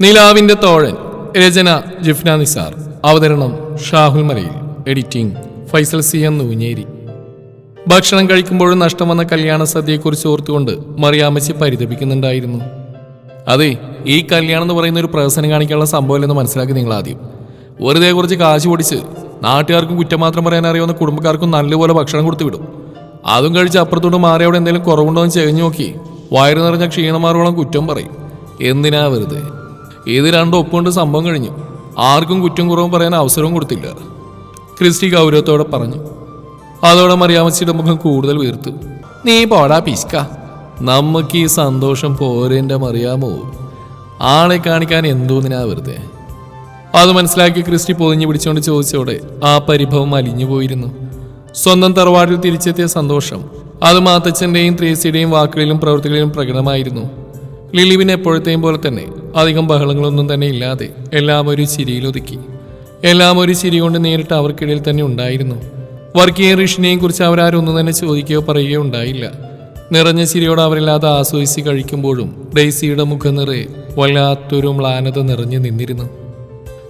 നിലാവിന്റെ തോഴൻ രചന ജിഫ്ന നിസാർ. അവതരണം Shahul Malayil. Editing Faisal C M Noonjeri. ഭക്ഷണം കഴിക്കുമ്പോഴും നഷ്ടം വന്ന കല്യാണ സദ്യയെക്കുറിച്ച് ഓർത്തുകൊണ്ട് മറിയാമ്മച്ചി പരിതപിക്കുന്നുണ്ടായിരുന്നു. അതെ ഈ കല്യാണം എന്ന് പറയുന്ന ഒരു പ്രഹസനം കാണിക്കാനുള്ള സംഭവമല്ലെന്ന് മനസ്സിലാക്കി നിങ്ങൾ ആദ്യം. വെറുതെ കുറച്ച് കാശ് പൊടിച്ച് നാട്ടുകാർക്കും കുറ്റം മാത്രം പറയാൻ അറിയാവുന്ന കുടുംബക്കാർക്കും നല്ലപോലെ ഭക്ഷണം കൊടുത്തു വിടും. അതും കഴിച്ച് അപ്പുറത്തോട്ട് മാറി അവിടെ എന്തെങ്കിലും കുറവുണ്ടോ എന്ന് ചെകഞ്ഞു നോക്കി വയറു നിറഞ്ഞ ക്ഷീണമാറോളം കുറ്റം പറയും. എന്തിനാ വെറുതെ? ഇത് രണ്ടും ഒപ്പുകൊണ്ട് സംഭവം കഴിഞ്ഞു. ആർക്കും കുറ്റം കുറവും പറയാൻ അവസരവും കൊടുത്തില്ല. ക്രിസ്റ്റി ഗൗരവത്തോടെ പറഞ്ഞു അതോടെ മറിയാമച്ചിയുടെ മുഖം കൂടുതൽ വീർത്തു. നീ പോടാ പിസ്ക. നമുക്ക് ഈ സന്തോഷം പോരേന്റെ മറിയാമോ ആളെ കാണിക്കാൻ എന്തോന്നിനാ വെറുതെ. അത് മനസ്സിലാക്കി ക്രിസ്റ്റി പൊതിഞ്ഞു പിടിച്ചുകൊണ്ട് ചോദിച്ചോടെ ആ പരിഭവം അലിഞ്ഞു പോയിരുന്നു. സ്വന്തം തറവാടിൽ തിരിച്ചെത്തിയ സന്തോഷം അത് മാത്തച്ഛന്റെയും ത്രേസിയുടെയും വാക്കുകളിലും പ്രവൃത്തികളിലും പ്രകടമായിരുന്നു. ലിലിവിന് എപ്പോഴത്തെയും പോലെ തന്നെ അധികം ബഹളങ്ങളൊന്നും തന്നെ ഇല്ലാതെ എല്ലാം ഒരു ചിരിയിലൊതുക്കി എല്ലാം ഒരു ചിരി കൊണ്ട് നേരിട്ട് അവർക്കിടയിൽ തന്നെ ഉണ്ടായിരുന്നു. വർഗീയ ഋഷിനെയും കുറിച്ച് അവരാരും ഒന്നും തന്നെ ചോദിക്കുകയോ പറയുകയോ ഉണ്ടായില്ല. നിറഞ്ഞ ചിരിയോട് അവരില്ലാതെ ആസ്വദിച്ച് കഴിക്കുമ്പോഴും ഡെയ്സിയുടെ മുഖം നിറയെ വല്ലാത്തൊരു മ്ലാനത നിറഞ്ഞു നിന്നിരുന്നു.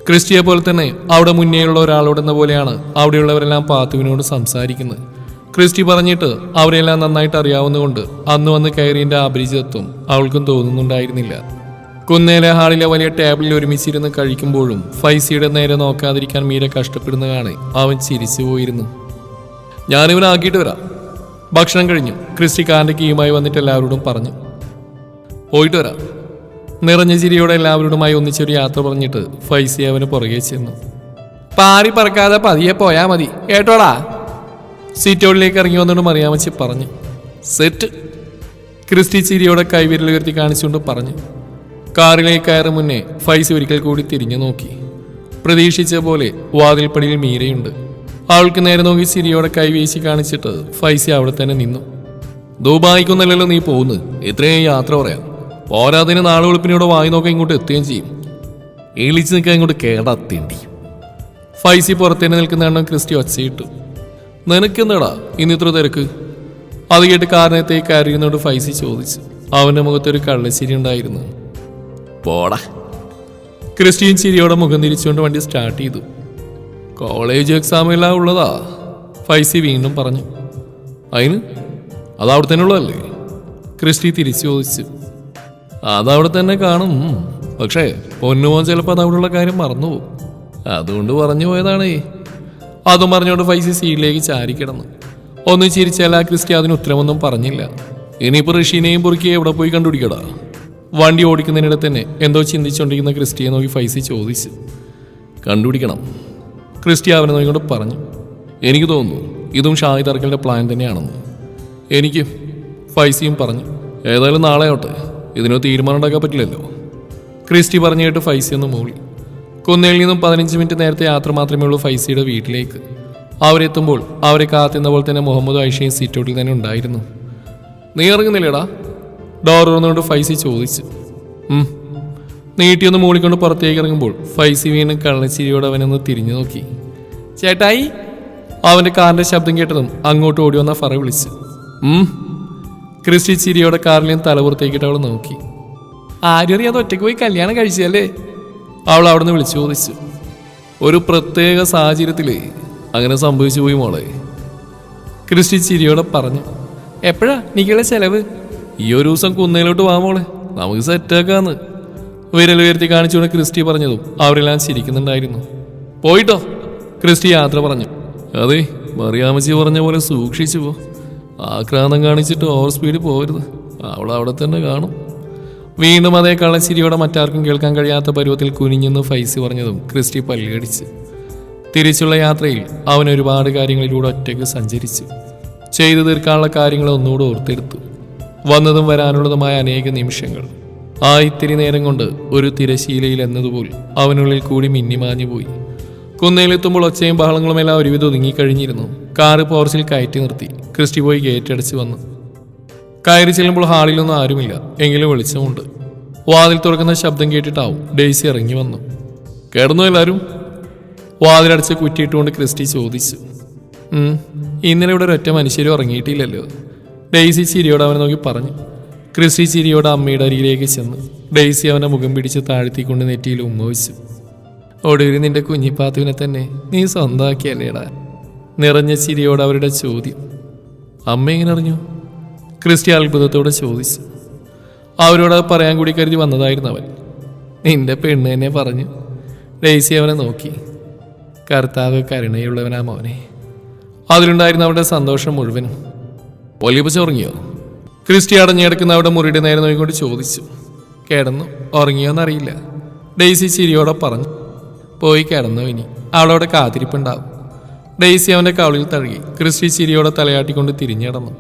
ക്രിസ്റ്റിയെ പോലെ തന്നെ അവിടെ മുന്നേയുള്ള ഒരാളോടെന്ന പോലെയാണ് അവിടെയുള്ളവരെല്ലാം പാത്തുവിനോട് സംസാരിക്കുന്നത്. ക്രിസ്റ്റി പറഞ്ഞിട്ട് അവരെല്ലാം നന്നായിട്ട് അറിയാവുന്നതുകൊണ്ട് അന്ന് വന്ന് കയറിന്റെ അപരിചിതത്വം അവൾക്കും തോന്നുന്നുണ്ടായിരുന്നില്ല. കുന്നേലെ ഹാളിലെ വലിയ ടേബിളിൽ ഒരുമിച്ചിരുന്ന് കഴിക്കുമ്പോഴും ഫൈസിയുടെ നേരെ നോക്കാതിരിക്കാൻ മീര കഷ്ടപ്പെടുന്ന കാണെ അവൻ ചിരിച്ചു പോയിരുന്നു. ഞാനിവനെ ആക്കിയിട്ട് വരാം. ഭക്ഷണം കഴിഞ്ഞു. ക്രിസ്റ്റി കാറിന്റെ കീയുമായി വന്നിട്ട് എല്ലാവരോടും പറഞ്ഞു. പോയിട്ട് വരാം. നിറഞ്ഞ ചിരിയോടെ എല്ലാവരോടുമായി ഒന്നിച്ചൊരു യാത്ര പറഞ്ഞിട്ട് ഫൈസി അവന് പുറകെ ചെന്നു. പാറി പറക്കാതെ പതിയെ പോയാൽ മതി. കേട്ടോടാ. സീറ്റോളിലേക്ക് ഇറങ്ങി വന്നുകൊണ്ട് മറിയാമച്ചി പറഞ്ഞു. സെറ്റ്. ക്രിസ്റ്റി ചിരിയോടെ കൈവിരൽ ഉയർത്തി കാണിച്ചുകൊണ്ട് പറഞ്ഞു. കാറിലേക്ക് കയറും മുന്നേ ഫൈസ് ഒരിക്കൽ കൂടി തിരിഞ്ഞു നോക്കി. പ്രതീക്ഷിച്ച പോലെ വാതിൽപ്പടിയിൽ മീരയുണ്ട്. അവൾക്ക് നേരെ നോക്കി സിരിയോടെ കൈവീശി കാണിച്ചിട്ട് ഫൈസി അവിടെ തന്നെ നിന്നു. ദുബായിക്കൊന്നല്ലല്ലോ നീ പോകുന്നത്. ഇത്രയും യാത്ര പറയാം. പോരാതിന് നാളെ വെളുപ്പിനോട് വായി നോക്കാൻ ഇങ്ങോട്ട് എത്തുകയും ചെയ്യും. എളിച്ച് നിൽക്കാൻ ഇങ്ങോട്ട് കേടാത്തേണ്ടി ഫൈസി പുറത്തേനെ നിൽക്കുന്ന എണ്ണം ക്രിസ്റ്റി ഒച്ചയിട്ടു. നിനക്കെന്താടാ ഇന്ന് ഇത്ര തിരക്ക്? അത് കേട്ട് കാരണത്തേക്ക് അറിയുന്നോട് ഫൈസി ചോദിച്ചു. അവന്റെ മുഖത്തൊരു കള്ളശ്ശേരി ഉണ്ടായിരുന്നു. പോടാ. ക്രിസ്റ്റീൻ ചിരിയോടെ മുഖം തിരിച്ചുകൊണ്ട് വണ്ടി സ്റ്റാർട്ട് ചെയ്തു. കോളേജ് എക്സാം എല്ലാം ഉള്ളതാ. ഫൈസി വീണ്ടും പറഞ്ഞു. അതിന് അതവിടെ തന്നെ ഉള്ളതല്ലേ ക്രിസ്റ്റി തിരിച്ചു ചോദിച്ചു. അതവിടെ തന്നെ കാണും. പക്ഷേ പൊന്നുമോൻ ചിലപ്പോൾ അതവിടെയുള്ള കാര്യം മറന്നുപോകും. അതുകൊണ്ട് പറഞ്ഞു പോയതാണേ. അതും പറഞ്ഞുകൊണ്ട് ഫൈസി സീറ്റിലേക്ക് ചാരി കിടന്നു. ഒന്ന് ചിരിച്ചാൽ ആ ക്രിസ്റ്റി അതിന് ഉത്തരമൊന്നും പറഞ്ഞില്ല. ഇനിയിപ്പോൾ ഋഷീനെയും പൊറുക്കി എവിടെ പോയി കണ്ടുപിടിക്കടാ? വണ്ടി ഓടിക്കുന്നതിനിടെ തന്നെ എന്തോ ചിന്തിച്ചുകൊണ്ടിരിക്കുന്ന ക്രിസ്റ്റിയെ നോക്കി ഫൈസി ചോദിച്ചു. കണ്ടുപിടിക്കണം. ക്രിസ്റ്റി അവനെ നോക്കിക്കൊണ്ട് പറഞ്ഞു. എനിക്ക് തോന്നുന്നു ഇതും ഷാഹിദ് അറക്കലിന്റെ പ്ലാൻ തന്നെയാണെന്ന്. എനിക്ക് ഫൈസിയും പറഞ്ഞു. ഏതായാലും നാളെ ആവട്ടെ. ഇതിനൊരു തീരുമാനം ഉണ്ടാക്കാൻ പറ്റില്ലല്ലോ. ക്രിസ്റ്റി പറഞ്ഞു കേട്ട് ഫൈസി ഒന്ന് മൂളി. കുന്നേൽ നിന്നും പതിനഞ്ച് മിനിറ്റ് നേരത്തെ യാത്ര മാത്രമേ ഉള്ളൂ ഫൈസിയുടെ വീട്ടിലേക്ക്. അവരെത്തുമ്പോൾ അവരെ കാത്തുന്ന പോലെ തന്നെ മുഹമ്മദ് ഐഷയും സീറ്റോട്ടിൽ തന്നെ ഉണ്ടായിരുന്നു. നീ ഇറങ്ങുന്നില്ലേടാ. ഡോർ തുറന്നുകൊണ്ട് ഫൈസി ചോദിച്ചു. നീട്ടിയൊന്ന് മൂളിക്കൊണ്ട് പുറത്തേക്ക് ഇറങ്ങുമ്പോൾ ഫൈസി വീണ്ടും കള്ളച്ചിരിയോടെ അവനൊന്ന് തിരിഞ്ഞു നോക്കി. ചേട്ടായി? അവന്റെ കാറിന്റെ ശബ്ദം കേട്ടതും അങ്ങോട്ട് ഓടി വന്ന ഫറ വിളിച്ചു. ക്രിസ്റ്റി ചിരിയോടെ കാറിലേയും നിന്ന് തലപുറത്തേക്കിട്ട് അവൾ നോക്കി. ആരും അറിയാതെ ഒറ്റയ്ക്ക് പോയി കല്യാണം കഴിച്ചല്ലേ അവൾ അവിടുന്ന് വിളിച്ചു ചോദിച്ചു. ഒരു പ്രത്യേക സാഹചര്യത്തിൽ അങ്ങനെ സംഭവിച്ചു പോയി മോളെ. ക്രിസ്റ്റി ചിരിയോടെ പറഞ്ഞു. എപ്പോഴാ നിക്കുള്ള ചെലവ്? ഈ ഒരു ദിവസം കുന്നയിലോട്ട് വാ മോളെ. നമുക്ക് സെറ്റാക്കാന്ന് വിരൽ ഉയർത്തി കാണിച്ചുകൊണ്ട് ക്രിസ്റ്റി പറഞ്ഞതും അവരെല്ലാം ചിരിക്കുന്നുണ്ടായിരുന്നു. പോയിട്ടോ? ക്രിസ്റ്റി യാത്ര പറഞ്ഞു. അതെ മറിയാമച്ചി പറഞ്ഞ പോലെ സൂക്ഷിച്ചു പോ. ആക്രാന്തം കാണിച്ചിട്ട് ഓവർ സ്പീഡിൽ പോകരുത് അവൾ അവിടെ തന്നെ കാണും. വീണ്ടും അതേ കള്ളച്ചിരിയോടെ മറ്റാർക്കും കേൾക്കാൻ കഴിയാത്ത പരുവത്തിൽ കുനിഞ്ഞെന്ന് ഫൈസി പറഞ്ഞതും ക്രിസ്റ്റി പല്ലുകടിച്ച് തിരിച്ചുള്ള യാത്രയിൽ അവൻ ഒരുപാട് കാര്യങ്ങളിലൂടെ ഒറ്റയ്ക്ക് സഞ്ചരിച്ചു. ചെയ്തു തീർക്കാനുള്ള കാര്യങ്ങൾ ഒന്നുകൂടെ ഓർത്തെടുത്തു. വന്നതും വരാനുള്ളതുമായ അനേക നിമിഷങ്ങൾ. ആ ഇത്തിരി നേരം കൊണ്ട് ഒരു തിരശീലയിൽ എന്നതുപോലെ അവനുള്ളിൽ കൂടി മിന്നിമാഞ്ഞു പോയി. കുന്നയിലെത്തുമ്പോൾ ഒച്ചയും ബഹളങ്ങളും എല്ലാം ഒരുവിധം ഒതുങ്ങിക്കഴിഞ്ഞിരുന്നു. കാറ് പോർച്ചിൽ കയറ്റി നിർത്തി. ക്രിസ്റ്റി പോയി ഗേറ്റ് അടച്ച് വന്നു. കയറി ചെല്ലുമ്പോൾ ഹാളിലൊന്നും ആരുമില്ല. എങ്കിലും വെളിച്ചമുണ്ട്. വാതിൽ തുറക്കുന്ന ശബ്ദം കേട്ടിട്ടാവും ഡെയ്സി ഇറങ്ങി വന്നു. കിടന്നു എല്ലാവരും വാതിലടച്ച് കുറ്റിയിട്ടുകൊണ്ട് ക്രിസ്റ്റി ചോദിച്ചു. "ഉം, ഇന്നലെ ഇവിടെ ഒരൊറ്റ മനുഷ്യരും ഇറങ്ങിയിട്ടില്ലല്ലോ. ഡെയ്സി ചിരിയോട് അവനെ നോക്കി പറഞ്ഞു. ക്രിസ്റ്റി ചിരിയോട് അമ്മയുടെ അരികിലേക്ക് ചെന്ന്. ഡെയ്സി അവനെ മുഖം പിടിച്ച് താഴ്ത്തിക്കൊണ്ട് നെറ്റിയിൽ ഉമ്മ വെച്ചു. ഒടുവിൽ നിന്റെ കുഞ്ഞിപ്പാത്തുവിനെ തന്നെ നീ സ്വന്തമാക്കിയല്ലേടാ? നിറഞ്ഞ ചിരിയോട് അവരുടെ ചോദ്യം. അമ്മ എങ്ങനെ അറിഞ്ഞു? ക്രിസ്റ്റി അത്ഭുതത്തോടെ ചോദിച്ചു. അവരോട് പറയാൻ കൂടി കരുതി വന്നതായിരുന്നു അവൻ. നിന്റെ പെണ്ണ് തന്നെ പറഞ്ഞു. ഡെയ്സി അവനെ നോക്കി. കർത്താവ് കരുണയുള്ളവനാ മോനെ. അതിലുണ്ടായിരുന്ന അവരുടെ സന്തോഷം മുഴുവനും ഒലിപ്പ് ഉറങ്ങിയോ? ക്രിസ്റ്റി അടഞ്ഞിടക്കുന്ന അവിടെ മുറിയുടെ നേരെ നോക്കിക്കൊണ്ട് ചോദിച്ചു. കിടന്നു. ഉറങ്ങിയോന്നറിയില്ല ഡെയ്സി ചിരിയോടെ പറഞ്ഞു. പോയി കിടന്നു ഇനി. അവളവിടെ കാത്തിരിപ്പുണ്ടാവും. ഡെയ്സി അവന്റെ കവളിൽ തഴുകി. ക്രിസ്റ്റി ചിരിയോടെ തലയാട്ടിക്കൊണ്ട് തിരിഞ്ഞിടന്നു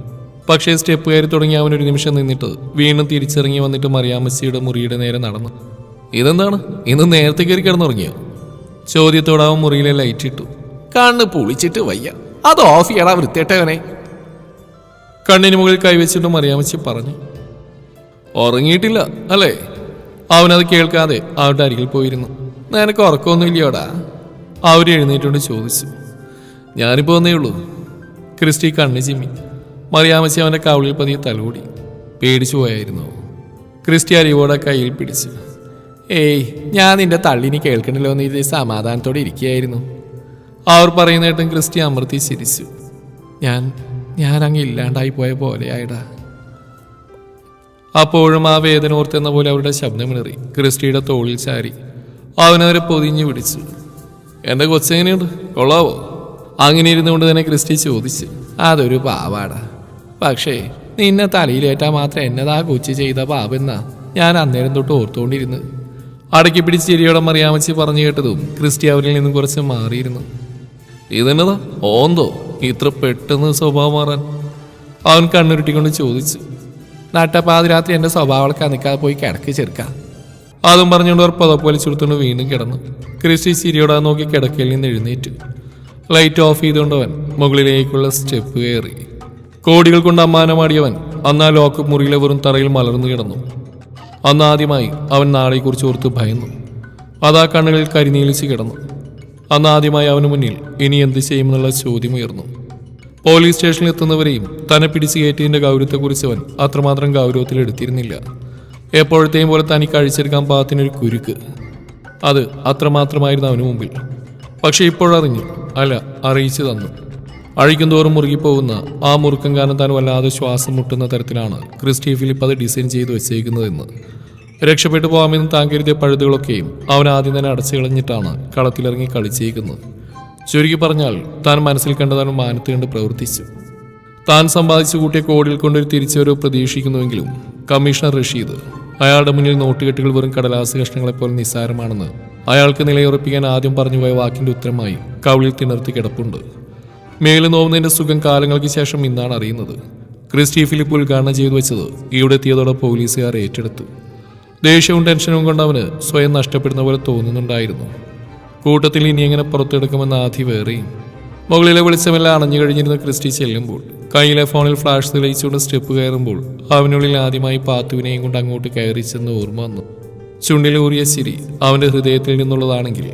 പക്ഷേ സ്റ്റെപ്പ് കയറി തുടങ്ങി അവൻ ഒരു നിമിഷം നിന്നിട്ട് വീണ്ടും തിരിച്ചിറങ്ങി വന്നിട്ട് മറിയാമ്മച്ചിയുടെ മുറിയുടെ നേരെ നടന്നു. ഇതെന്താണ്? ഇന്ന് നേരത്തെ കയറി കിടന്നുറങ്ങിയോ? ചോദ്യത്തോടെ അവൻ മുറിയിലെ ലൈറ്റ് ഇട്ടു. കണ്ണ് പൊളിച്ചിട്ട് വയ്യ. അത് ഓഫ് ചെയ്യടാ വൃത്തിയിട്ടവനെ കണ്ണിന് മുകളിൽ കൈവച്ചിട്ട് മറിയാമച്ചി പറഞ്ഞു. ഉറങ്ങിയിട്ടില്ല അല്ലേ? അവനത് കേൾക്കാതെ അവരുടെ അരികിൽ പോയിരുന്നു. നിനക്ക് ഉറക്കമൊന്നുമില്ലയോടാ? അവർ എഴുന്നേറ്റുകൊണ്ട് ചോദിച്ചു. ഞാനിപ്പോ വന്നേ ഉള്ളൂ. ക്രിസ്റ്റി കണ്ണ് ചിമ്മി. മറിയാമച്ചി അവന്റെ കവിളിൽ പതിയെ തലോടി. പേടിച്ചു പോയായിരുന്നു ക്രിസ്റ്റി അരിവോടെ കയ്യിൽ പിടിച്ച്. ഏയ് ഞാൻ നിന്റെ തള്ളിനി കേൾക്കണല്ലോ എന്ന് ഇത് സമാധാനത്തോടെ ഇരിക്കുകയായിരുന്നു. അവർ പറയുന്നേട്ടും ക്രിസ്റ്റി അമർത്തി ചിരിച്ചു. ഞാൻ ഞാൻ അങ്ങ് ഇല്ലാണ്ടായി പോയ പോലെയായിടാ. അപ്പോഴും ആ വേദന ഓർത്തെന്ന പോലെ അവരുടെ ശബ്ദമിണറി ക്രിസ്റ്റിയുടെ തോളിൽ ചാരി. അവനവരെ പൊതിഞ്ഞു പിടിച്ചു. എന്റെ കൊച്ചെങ്ങനെയുണ്ട് കൊള്ളാവോ? അങ്ങനെ ഇരുന്നുകൊണ്ട് തന്നെ ക്രിസ്റ്റി ചോദിച്ചു. അതൊരു പാവാടാ. പക്ഷേ നിന്നെ തലയിലേറ്റാൽ മാത്രം എന്നതാ കൊച്ചു ചെയ്ത പാപെന്നാ ഞാൻ അന്നേരം തൊട്ട് ഓർത്തുകൊണ്ടിരുന്നു അടക്കി പിടിച്ച് ചിരിയോടെ മറിയാമച്ചി പറഞ്ഞു കേട്ടതും ക്രിസ്റ്റി അവരിൽ നിന്നും കുറച്ച് മാറിയിരുന്നു. ഇതെന്നതാ? ഓന്തോ? ഇത്ര പെട്ടെന്ന് സ്വഭാവം മാറാൻ. അവൻ കണ്ണുരുട്ടിക്കൊണ്ട് ചോദിച്ചു. നട്ടപ്പാതിരാത്രി എന്റെ സ്വഭാവങ്ങളൊക്കെ നിൽക്കാതെ പോയി കിടക്ക് ചെറുക്കാം. അതും പറഞ്ഞുകൊണ്ട് അവർ പുതപ്പൊലിച്ചെടുത്തുകൊണ്ട് വീണ്ടും കിടന്നു. ക്രിസ്റ്റി ചിരിയോടെ നോക്കി കിടക്കയിൽ നിന്ന് എഴുന്നേറ്റു. ലൈറ്റ് ഓഫ് ചെയ്തുകൊണ്ടവൻ മുകളിലേക്കുള്ള സ്റ്റെപ്പ് കയറി. കോടികൾ കൊണ്ട് അമ്മാനമാടിയവൻ അന്ന് ആ ലോക്ക് മുറിയിലെ വെറും തറയിൽ മലർന്നു കിടന്നു. അന്ന് ആദ്യമായി അവൻ നാളെക്കുറിച്ച് ഓർത്ത് ഭയന്നു. അതാ കണ്ണുകളിൽ കരിനീലിച്ച് കിടന്നു. അന്ന് ആദ്യമായി അവന് മുന്നിൽ ഇനി എന്ത് ചെയ്യുമെന്നുള്ള ചോദ്യം ഉയർന്നു. പോലീസ് സ്റ്റേഷനിൽ എത്തുന്നവരെയും തന്നെ പിടിച്ചു കയറ്റിയതിന്റെ ഗൗരവത്തെക്കുറിച്ച് അവൻ അത്രമാത്രം ഗൗരവത്തിൽ എടുത്തിരുന്നില്ല. എപ്പോഴത്തെയും പോലെ തനിക്ക് അഴിച്ചെടുക്കാൻ പാകത്തിനൊരു കുരുക്ക്. അത് അത്രമാത്രമായിരുന്നു അവന് മുമ്പിൽ. പക്ഷെ ഇപ്പോഴറിഞ്ഞു അല്ല അറിയിച്ചു തന്നു. അഴിക്കുന്തോറും മുറുകിപ്പോകുന്ന ആ മുറുക്കം കാരണം താൻ വല്ലാതെ ശ്വാസം മുട്ടുന്ന തരത്തിലാണ് ക്രിസ്റ്റി ഫിലിപ്പ് അത് ഡിസൈൻ ചെയ്ത് വെച്ചേക്കുന്നതെന്ന്. രക്ഷപ്പെട്ടു പോകാമെന്ന് താൻ കരുതിയ പഴുതുകളൊക്കെയും അവൻ ആദ്യം തന്നെ അടച്ചു കളഞ്ഞിട്ടാണ് കളത്തിലിറങ്ങി കളിച്ചേക്കുന്നത് ചുരുക്കി പറഞ്ഞാൽ താൻ മനസ്സിൽ കണ്ടതാണ് മാനത്ത് കണ്ട് പ്രവർത്തിച്ചു. താൻ സമ്പാദിച്ചു കൂട്ടിയ കോടിയിൽ കൊണ്ടൊരു തിരിച്ചുവരവ് പ്രതീക്ഷിക്കുന്നുവെങ്കിലും കമ്മീഷണർ റഷീദ് അയാളുടെ മുന്നിൽ നോട്ടുകെട്ടുകൾ വെറും കടലാസ് കഷ്ണങ്ങളെപ്പോലെ നിസ്സാരമാണെന്ന് അയാൾക്ക് നിലയുറപ്പിക്കാൻ ആദ്യം പറഞ്ഞുപോയ വാക്കിന്റെ ഉത്തരമായി കവിളിൽ തിണർത്തി കിടപ്പുണ്ട്. മേൽ നോവുന്നതിന്റെ സുഖം കാലങ്ങൾക്ക് ശേഷം ഇന്നാണ് അറിയുന്നത്. ക്രിസ്റ്റി ഫിലിപ്പ് ഉദ്ഘാടനം ചെയ്തു വെച്ചത് ഇവിടെ എത്തിയതോടെ പോലീസുകാർ ഏറ്റെടുത്തു. ദേഷ്യവും ടെൻഷനും കൊണ്ട് അവന് സ്വയം നഷ്ടപ്പെടുന്ന പോലെ തോന്നുന്നുണ്ടായിരുന്നു. കൂട്ടത്തിൽ ഇനി എങ്ങനെ പുറത്തെടുക്കുമെന്ന് ആധി വേറെയും. മുകളിലെ വെളിച്ചമെല്ലാം അണഞ്ഞു കഴിഞ്ഞിരുന്ന ക്രിസ്റ്റി ചെല്ലുമ്പോൾ കയ്യിലെ ഫോണിൽ ഫ്ലാഷ് തെളിയിച്ചുകൊണ്ട് സ്റ്റെപ്പ് കയറുമ്പോൾ അവനുള്ളിൽ ആദ്യമായി പാത്തുവിനെയും കൊണ്ട് അങ്ങോട്ട് കയറി ചെന്ന് ഓർമ്മ വന്നു. ചുണ്ടിലൂറിയ ചിരി അവന്റെ ഹൃദയത്തിൽ നിന്നുള്ളതാണെങ്കിൽ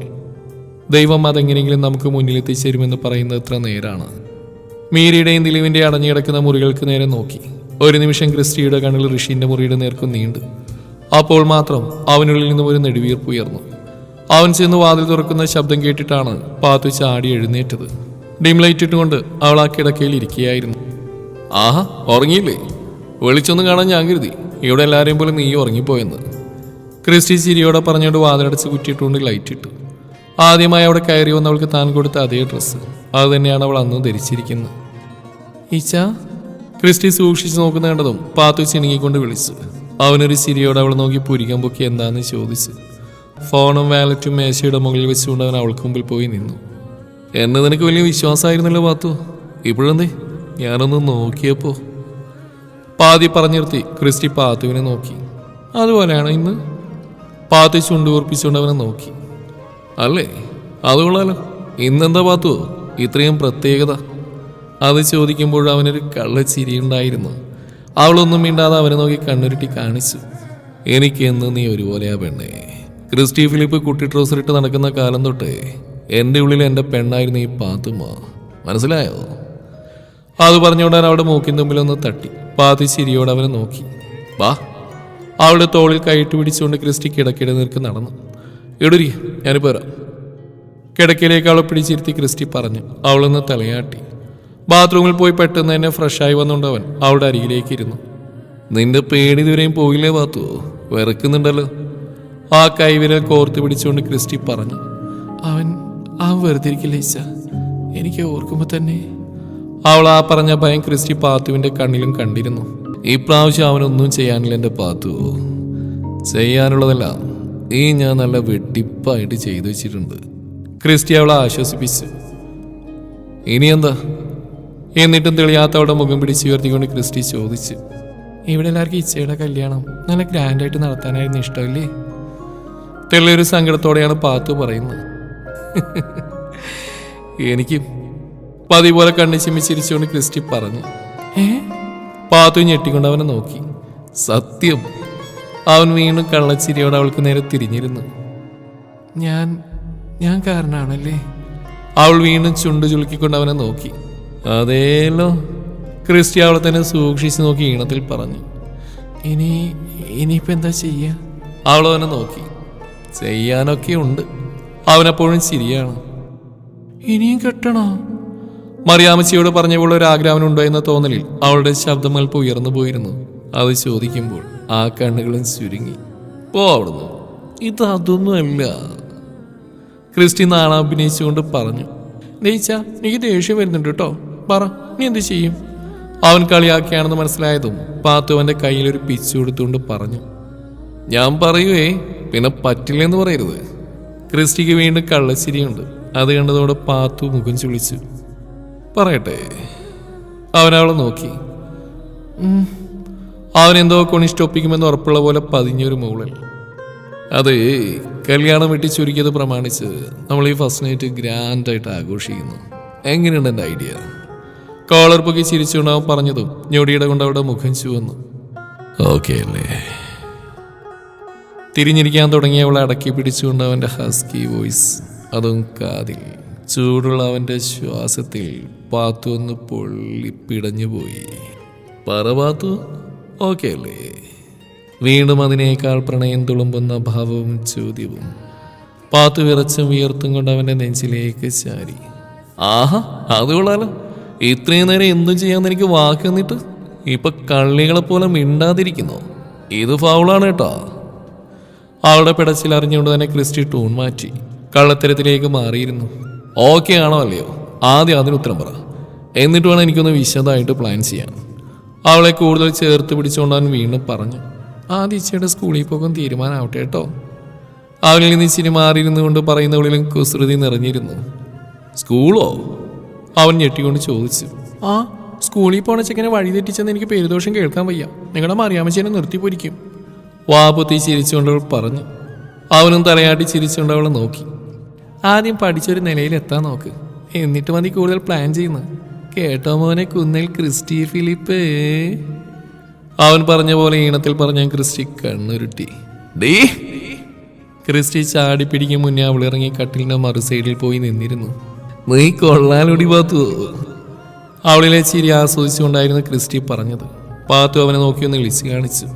ദൈവം അതെങ്ങനെയെങ്കിലും നമുക്ക് മുന്നിലെത്തിച്ചേരുമെന്ന് പറയുന്നത് എത്ര നേരാണ്. മീരയുടെയും ദിലീപിന്റെ അടഞ്ഞു കിടക്കുന്ന മുറികൾക്ക് നേരെ നോക്കി. ഒരു നിമിഷം ക്രിസ്റ്റിയുടെ കണ്ണിൽ ഋഷിന്റെ മുറിയുടെ നേർക്കും നീണ്ടു. അപ്പോൾ മാത്രം അവനുള്ളിൽ നിന്നും ഒരു നെടുവീർപ്പ് ഉയർന്നു. അവൻ ചെന്ന് വാതിൽ തുറക്കുന്ന ശബ്ദം കേട്ടിട്ടാണ് പാത്തു ചാടി എഴുന്നേറ്റത്. ഡിം ലൈറ്റ് ഇട്ടുകൊണ്ട് അവൾ ആ കിടക്കയിൽ ഇരിക്കുകയായിരുന്നു. ആഹാ ഉറങ്ങിയില്ലേ? വെളിച്ചൊന്നും കാണാൻ ഞാൻ കരുതി. ഇവിടെ എല്ലാവരെയും പോലെ നീ ഉറങ്ങിപ്പോയെന്ന്. ക്രിസ്റ്റി ചിരിയോടെ പറഞ്ഞുകൊണ്ട് വാതിലടച്ച് കുറ്റിയിട്ടുകൊണ്ട് ലൈറ്റ് ഇട്ടു. ആദ്യമായി അവിടെ കയറി വന്നവൾക്ക് താൻ കൊടുത്ത അതേ ഡ്രസ്സ്. അത് തന്നെയാണ് അവൾ അന്നും ധരിച്ചിരിക്കുന്നത്. ഈച്ച ക്രിസ്റ്റി സൂക്ഷിച്ചു നോക്കുന്ന കണ്ടതും പാത്തു ചിണുങ്ങിക്കൊണ്ട് വിളിച്ചു. അവനൊരു ചിരിയോടെ അവൾ നോക്കി പുരികം പൊക്കി എന്താന്ന് ചോദിച്ചു. ഫോണും വാലറ്റും മേശയുടെ മുകളിൽ വെച്ചുകൊണ്ട് അവൻ അവൾക്ക് മുമ്പിൽ പോയി നിന്നു. എന്നെ നിനക്ക് വലിയ വിശ്വാസമായിരുന്നല്ലോ പാത്തു. ഇപ്പോഴെന്തേ? ഞാനൊന്ന് നോക്കിയപ്പോ. പാതി പറഞ്ഞു നിർത്തി ക്രിസ്റ്റി പാത്തുവിനെ നോക്കി. അതുപോലെയാണ് ഇന്ന്. പാത്തി ചുണ്ടുകൂർപ്പിച്ചുകൊണ്ട് അവനെ നോക്കി. അല്ലേ? അതുകൊള്ളാലോ ഇന്നെന്താ പാത്തു? ഇത്രയും പ്രത്യേകത. അത് ചോദിക്കുമ്പോൾ അവനൊരു കള്ളച്ചിരിയുണ്ടായിരുന്നു അവളൊന്നും മിണ്ടാതെ അവനെ നോക്കി കണ്ണുരുട്ടി കാണിച്ചു. എനിക്ക് എന്ന് നീ ഒരുപോലെയാ പെണ്ണേ. ക്രിസ്റ്റി ഫിലിപ്പ് കുട്ടി ട്രൗസർ ഇട്ട് നടക്കുന്ന കാലം തൊട്ടേ എന്റെ ഉള്ളിൽ എന്റെ പെണ്ണായിരുന്നു ഈ പാത്തുമ്മ. മനസ്സിലായോ? അത് പറഞ്ഞുകൊണ്ട് അവൻ അവിടെ മൂക്കിൻ തുമ്പിലൊന്ന് തട്ടി. പാത്തി ചിരിയോടെ അവനെ നോക്കി. വാ. അവളുടെ തോളിൽ കൈയിട്ട് പിടിച്ചുകൊണ്ട് ക്രിസ്റ്റി കിടക്കിടെ നിൽക്ക് നടന്നു. എടുരി ഞാനിപ്പോ വരാം. കിടക്കയിലേക്ക് അവളെ പിടിച്ചിരുത്തി ക്രിസ്റ്റി പറഞ്ഞു. അവളൊന്ന് തലയാട്ടി. ബാത്റൂമിൽ പോയി പെട്ടെന്ന് തന്നെ ഫ്രഷായി വന്നുകൊണ്ട് അവൻ അവളുടെ അരികിലേക്ക് ഇരുന്നു. നിന്റെ പേടി ഇതുവരെയും പോയില്ലേ ബാത്തു? വിറക്കുന്നുണ്ടല്ലോ. ആ കൈവിരൽ കോർത്തു പിടിച്ചുകൊണ്ട് ക്രിസ്റ്റി പറഞ്ഞു അവൻ ആ വെറുതെ ഇരിക്കില്ല എനിക്ക് ഓർക്കുമ്പോ തന്നെ. അവൾ ആ പറഞ്ഞ ഭയം ക്രിസ്റ്റി പാത്തുവിന്റെ കണ്ണിലും കണ്ടിരുന്നു. ഈ പ്രാവശ്യം അവനൊന്നും ചെയ്യാനില്ല എന്റെ പാത്തു. ചെയ്യാനുള്ളതെല്ലാം ഈ ഞാൻ നല്ല വെട്ടിപ്പായിട്ട് ചെയ്തു വെച്ചിട്ടുണ്ട്. ക്രിസ്റ്റി അവളെ ആശ്വസിപ്പിച്ചു. ഇനി എന്താ എന്നിട്ടും തെളിയാത്തവളുടെ മുഖം പിടിച്ച് ഉയർത്തിക്കൊണ്ട് ക്രിസ്റ്റി ചോദിച്ചു ഇവിടെ എല്ലാവർക്കും ഇച്ചയുടെ കല്യാണം നല്ല ഗ്രാൻഡായിട്ട് നടത്താനായിരുന്നു ഇഷ്ടമല്ലേ? തെളിയൊരു സങ്കടത്തോടെയാണ് പാത്തു പറയുന്നത്. എനിക്ക് പതിപോലെ പോലെ കണ്ണി ചിരിച്ചുകൊണ്ട് ക്രിസ്റ്റി പറഞ്ഞു. ഏ? പാത്തു ഞെട്ടിക്കൊണ്ട് അവനെ നോക്കി. സത്യം അവൻ വീണ്ടും കള്ളച്ചിരിയോടെ അവൾക്ക് നേരെ തിരിഞ്ഞിരുന്നു. ഞാൻ ഞാൻ കാരണമാണല്ലേ അവൾ വീണ്ടും ചുണ്ടു ചുളുക്കിക്കൊണ്ട് അവനെ നോക്കി. അതേലോ. ക്രിസ്റ്റി അവളെ തന്നെ സൂക്ഷിച്ചു നോക്കി ഈണത്തിൽ പറഞ്ഞു. ഇനി ഇനിയിപ്പോ എന്താ ചെയ്യാ? അവൾ തന്നെ നോക്കി. ചെയ്യാനൊക്കെ ഉണ്ട്. അവനപ്പോഴും ശരിയാണ് ഇനിയും കെട്ടണോ? മറിയാമച്ചിയോട് പറഞ്ഞപ്പോൾ ഒരു ആഗ്രഹമുണ്ടോ എന്ന തോന്നലിൽ അവളുടെ ശബ്ദം അല്പം ഉയർന്നു പോയിരുന്നു. അത് ചോദിക്കുമ്പോൾ ആ കണ്ണുകളും ചുരുങ്ങി. പോ അവിടുന്ന്. ഇത് അതൊന്നുമല്ല. ക്രിസ്റ്റി നാണ അഭിനയിച്ചുകൊണ്ട് പറഞ്ഞു നെയ്ച്ച എനിക്ക് ദേഷ്യം വരുന്നുണ്ട് കേട്ടോ. പറ നീ എന്ത് ചെയ്യും? അവൻ കളിയാക്കിയാണെന്ന് മനസ്സിലായതും പാത്തു കയ്യിൽ ഒരു പിച്ച് കൊടുത്തുകൊണ്ട് പറഞ്ഞു ഞാൻ പറയുവേ പിന്നെ പറ്റില്ലെന്ന് പറയരുത്. ക്രിസ്റ്റിക്ക് വീണ്ടും കള്ളച്ചിരിയുണ്ട്. അത് കണ്ടതോടെ പാത്തു മുഖം ചുളിച്ചു. പറയട്ടെ. അവനവളെ നോക്കി. അവനെന്തോ കൊണിഷ്ടൊപ്പിക്കുമെന്ന് ഉറപ്പുള്ള പോലെ പതിഞ്ഞൊരു മൂളൽ. അത് കല്യാണം വെട്ടി ചുരുക്കിയത് പ്രമാണിച്ച് നമ്മൾ ഈ ഫസ്റ്റ് നൈറ്റ് ഗ്രാൻഡായിട്ട് ആഘോഷിക്കുന്നു. എങ്ങനെയുണ്ട് എന്റെ ഐഡിയ? കോളർ പൊക്കി ചിരിച്ചുകൊണ്ട് അവൻ പറഞ്ഞതും ഞൊടിയുടെ കൊണ്ട് അവിടെ മുഖം ചുവന്നു. ഓക്കെ അല്ലേ. തിരിഞ്ഞിരിക്കാൻ തുടങ്ങിയ അവളെ അടക്കി പിടിച്ചുകൊണ്ട് അവന്റെ ഹസ്കി വോയിസ് അതും കാതിൽ ചൂടുള്ള അവന്റെ ശ്വാസത്തിൽ പാത്തു ഒന്ന് പൊള്ളി പിടഞ്ഞുപോയി പറ പാത്തു. ഓക്കെ അല്ലേ. വീണ്ടും അതിനേക്കാൾ പ്രണയം തുളുമ്പുന്ന ഭാവവും ചോദ്യവും പാത്തു വിറച്ചും വിയർത്തും കൊണ്ട് അവന്റെ നെഞ്ചിലേക്ക് ചാരി. ആഹാ അത് കൊള്ളാലോ. ഇത്രയും നേരം എന്തു ചെയ്യാന്ന് എനിക്ക് വാക്ക് തന്നിട്ട് ഇപ്പൊ കള്ളികളെ പോലെ മിണ്ടാതിരിക്കുന്നു. ഇത് ഫൗളാണ് കേട്ടോ. അവളുടെ പിടച്ചിൽ അറിഞ്ഞുകൊണ്ട് തന്നെ ക്രിസ്റ്റി ടൂൺ മാറ്റി കള്ളത്തരത്തിലേക്ക് മാറിയിരുന്നു. ഓക്കെ ആണോ അല്ലയോ? ആദ്യം അതിന് ഉത്തരം പറ. എന്നിട്ട് വേണം എനിക്കൊന്ന് വിശദമായിട്ട് പ്ലാൻ ചെയ്യാൻ. അവളെ കൂടുതൽ ചേർത്ത് പിടിച്ചുകൊണ്ട് അവൻ വീണ്ടും പറഞ്ഞു. ആദ്യ ഇച്ചയുടെ സ്കൂളിൽ പോകാൻ തീരുമാനമാവട്ടെ കേട്ടോ. അവളിൽ നിന്ന് ഇച്ചിരി മാറിയിരുന്നു കൊണ്ട് പറയുന്നവളിലും കുസൃതി നിറഞ്ഞിരുന്നു. സ്കൂളോ? അവൻ ഞെട്ടിക്കൊണ്ട് ചോദിച്ചു. ആ? സ്കൂളിൽ പോണ ചെക്കനെ വഴി തെറ്റിച്ചെന്ന് എനിക്ക് പേരുദോഷം കേൾക്കാൻ വയ്യ. നിങ്ങളുടെ മറിയാമച്ചേനെ നിർത്തിപ്പൊരിക്കും വാപുത്തി ചിരിച്ചുകൊണ്ട് അവൾ പറഞ്ഞു. അവനും തലയാട്ടി ചിരിച്ചുകൊണ്ട് അവളെ നോക്കി. ആദ്യം പഠിച്ചൊരു നിലയിൽ എത്താൻ നോക്ക്. എന്നിട്ട് മതി കൂടുതൽ പ്ലാൻ ചെയ്യുന്നത് കേട്ടോ മോനെ കുന്നിൽ ക്രിസ്റ്റി ഫിലിപ്പ്. അവൻ പറഞ്ഞ പോലെ ഈണത്തിൽ പറഞ്ഞ ക്രിസ്റ്റി കണ്ണുരുട്ടി. ഡീ. ക്രിസ്റ്റി ചാടി പിടിക്കും മുന്നേ അവളിറങ്ങി ഇറങ്ങി കട്ടിലിന്റെ മറു സൈഡിൽ പോയി നിന്നിരുന്നു. നീ കൊള്ളാലൊടി പാത്തു. അവളിലെ ചിരി ആസ്വദിച്ചുകൊണ്ടായിരുന്നു ക്രിസ്റ്റി പറഞ്ഞത്. പാത്തു അവനെ നോക്കി ഒന്ന് വിളിച്ചു കാണിച്ചു.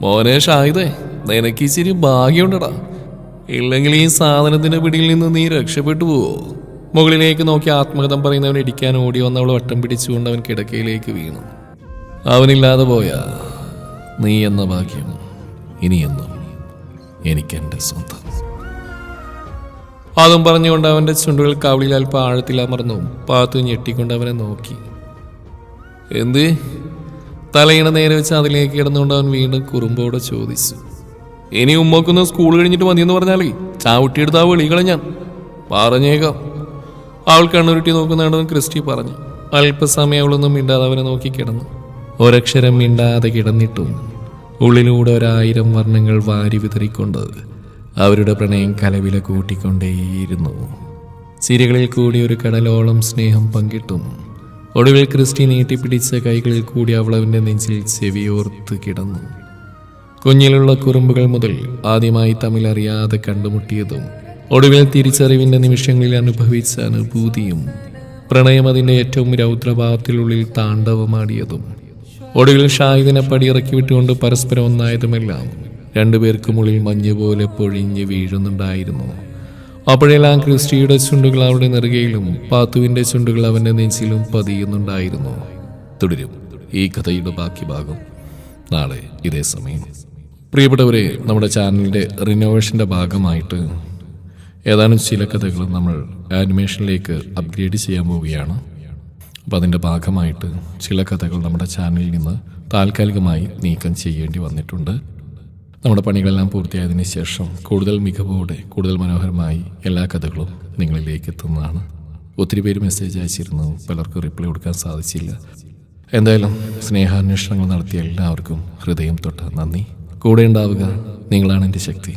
മോനെ ഷാഹിദേ നിനക്ക് ഇച്ചിരി ഭാഗ്യമുണ്ടടാ. ഇല്ലെങ്കിൽ ഈ സാധനത്തിന്റെ പിടിയിൽ നിന്ന് നീ രക്ഷപ്പെട്ടു പോവോ? മുകളിലേക്ക് നോക്കി ആത്മകഥം പറയുന്നവൻ ഇടിക്കാൻ ഓടി വന്നവൾ വട്ടം പിടിച്ചുകൊണ്ട് അവൻ കിടക്കയിലേക്ക് വീണു. അവനില്ലാതെ പോയാ നീ എന്ന ഭാഗ്യം ഇനിയെന്നും എനിക്കെന്റെ സ്വന്തം അതും പറഞ്ഞുകൊണ്ട് അവന്റെ ചുണ്ടുകൾ കവിളിൽ അല്പം ആഴത്തിൽ അമർന്നു. പാത്തു ഞെട്ടിക്കൊണ്ട് അവനെ നോക്കി. എന്ത്? തലയിണ നേരെ വെച്ച് അതിലേക്ക് കിടന്നുകൊണ്ട് അവൻ വീണ്ടും കുറുമ്പോടെ ചോദിച്ചു. ഇനി ഉമ്മക്കൊന്ന് സ്കൂൾ കഴിഞ്ഞിട്ട് മതിയെന്ന് പറഞ്ഞാലേ? ചാവുട്ടിയെടുത്ത് ആ വിളികളെ ഞാൻ. പറഞ്ഞേക്കാം. അവൾ കണ്ണുരുട്ടി നോക്കുന്നുണ്ടെന്ന് ക്രിസ്റ്റി പറഞ്ഞു. അല്പസമയം അവളൊന്നും മിണ്ടാതെ അവനെ നോക്കി കിടന്നു. ഒരക്ഷരം മിണ്ടാതെ കിടന്നിട്ടും ഉള്ളിലൂടെ ഒരായിരം വർണങ്ങൾ വാരി വിതറിക്കൊണ്ട് അവരുടെ പ്രണയം കലവില കൂട്ടിക്കൊണ്ടേയിരുന്നു. സിരകളിൽ കൂടി ഒരു കടലോളം സ്നേഹം പങ്കിട്ടും ഒടുവിൽ ക്രിസ്റ്റി നീട്ടിപ്പിടിച്ച കൈകളിൽ കൂടി അവൾ അവന്റെ നെഞ്ചിൽ ചെവിയോർത്ത് കിടന്നു. കുഞ്ഞിലുള്ള കുറുമ്പുകൾ മുതൽ ആദ്യമായി തമ്മിൽ അറിയാതെ കണ്ടുമുട്ടിയതും ഒടുവിൽ തിരിച്ചറിവിന്റെ നിമിഷങ്ങളിൽ അനുഭവിച്ച അനുഭൂതിയും പ്രണയം അതിന്റെ ഏറ്റവും രൗദ്രഭാവത്തിലുള്ളിൽ താണ്ഡവമാടിയതും. ഒടുവിൽ ഷാഹിദിനെ പടിയിറക്കി വിട്ടുകൊണ്ട് പരസ്പരം ഒന്നായതുമെല്ലാം രണ്ടുപേർക്കുമുള്ളിൽ മഞ്ഞ് പോലെ പൊഴിഞ്ഞ് വീഴുന്നുണ്ടായിരുന്നു. അപ്പോഴെല്ലാം ക്രിസ്റ്റിയുടെ ചുണ്ടുകൾ അവിടെ നെറുകയിലും പാത്തുവിന്റെ ചുണ്ടുകൾ അവന്റെ നെഞ്ചിലും പതിയുന്നുണ്ടായിരുന്നു. തുടരും ഈ കഥയുടെ ബാക്കി ഭാഗം നാളെ ഇതേ സമയം. പ്രിയപ്പെട്ടവരെ നമ്മുടെ ചാനലിന്റെ റിനോവേഷന്റെ ഭാഗമായിട്ട് ഏതാനും ചില കഥകൾ നമ്മൾ ആനിമേഷനിലേക്ക് അപ്ഗ്രേഡ് ചെയ്യാൻ പോവുകയാണ്. അപ്പോൾ അതിന്റെ ഭാഗമായിട്ട് ചില കഥകൾ നമ്മുടെ ചാനലിൽ നിന്ന് താൽക്കാലികമായി നീക്കം ചെയ്യേണ്ടി വന്നിട്ടുണ്ട്. നമ്മുടെ പണികളെല്ലാം പൂർത്തിയായതിനു ശേഷം കൂടുതൽ മികവോടെ കൂടുതൽ മനോഹരമായി എല്ലാ കഥകളും നിങ്ങളിലേക്ക് എത്തുന്നതാണ്. ഒത്തിരി പേര് മെസ്സേജ് അയച്ചിരുന്നു പലർക്കും റിപ്ലൈ കൊടുക്കാൻ സാധിച്ചില്ല. എന്തായാലും സ്നേഹാന്വേഷണങ്ങൾ നടത്തിയ എല്ലാവർക്കും ഹൃദയം തൊട്ട് നന്ദി. കൂടെ ഉണ്ടാവുക നിങ്ങളാണ് എന്റെ ശക്തി.